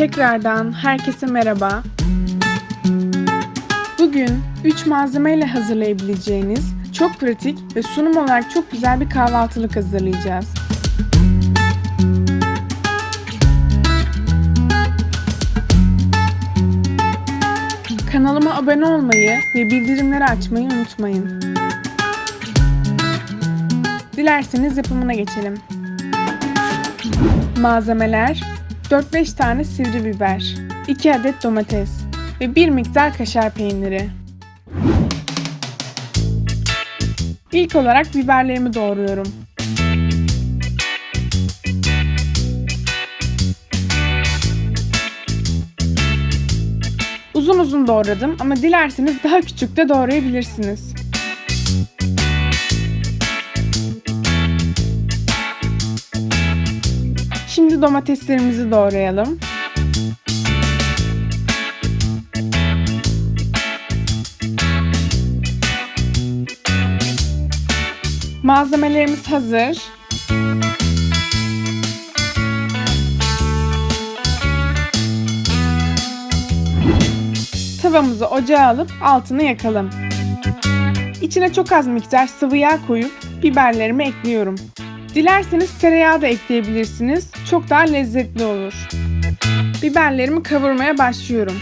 Tekrardan herkese merhaba. Bugün 3 malzemeyle hazırlayabileceğiniz çok pratik ve sunum olarak çok güzel bir kahvaltılık hazırlayacağız. Kanalıma abone olmayı ve bildirimleri açmayı unutmayın. Dilerseniz yapımına geçelim. Malzemeler 4-5 tane sivri biber, 2 adet domates ve 1 miktar kaşar peyniri. İlk olarak biberlerimi doğruyorum. Uzun uzun doğradım ama dilerseniz daha küçük de doğrayabilirsiniz. Şimdi domateslerimizi doğrayalım. Malzemelerimiz hazır. Tavamızı ocağa alıp altını yakalım. İçine çok az miktar sıvı yağ koyup biberlerimi ekliyorum. Dilerseniz tereyağı da ekleyebilirsiniz. Çok daha lezzetli olur. Biberlerimi kavurmaya başlıyorum.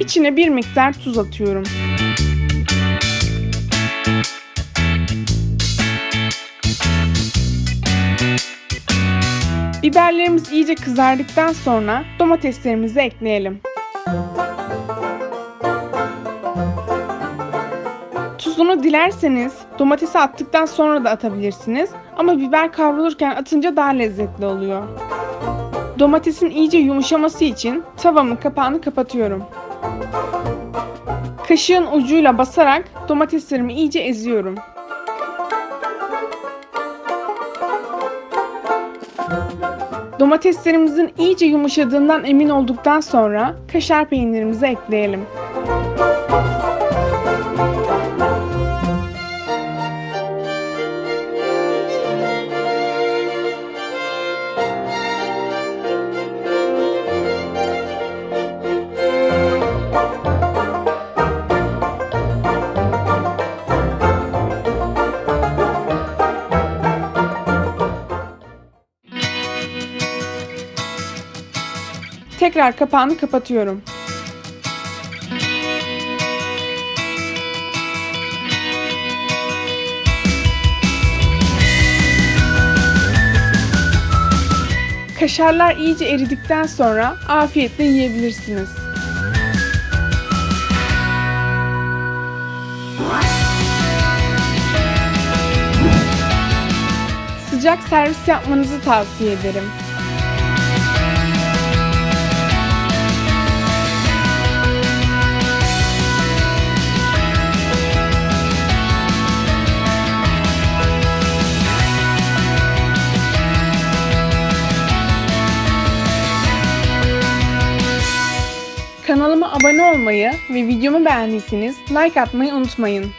İçine bir miktar tuz atıyorum. Biberlerimiz iyice kızardıktan sonra domateslerimizi ekleyelim. Tuzunu dilerseniz domatesi attıktan sonra da atabilirsiniz ama biber kavrulurken atınca daha lezzetli oluyor. Domatesin iyice yumuşaması için tavamın kapağını kapatıyorum. Kaşığın ucuyla basarak domateslerimi iyice eziyorum. Domateslerimizin iyice yumuşadığından emin olduktan sonra kaşar peynirimizi ekleyelim. Tekrar kapağını kapatıyorum. Kaşarlar iyice eridikten sonra afiyetle yiyebilirsiniz. Sıcak servis yapmanızı tavsiye ederim. Abone olmayı ve videomu beğendiyseniz like atmayı unutmayın.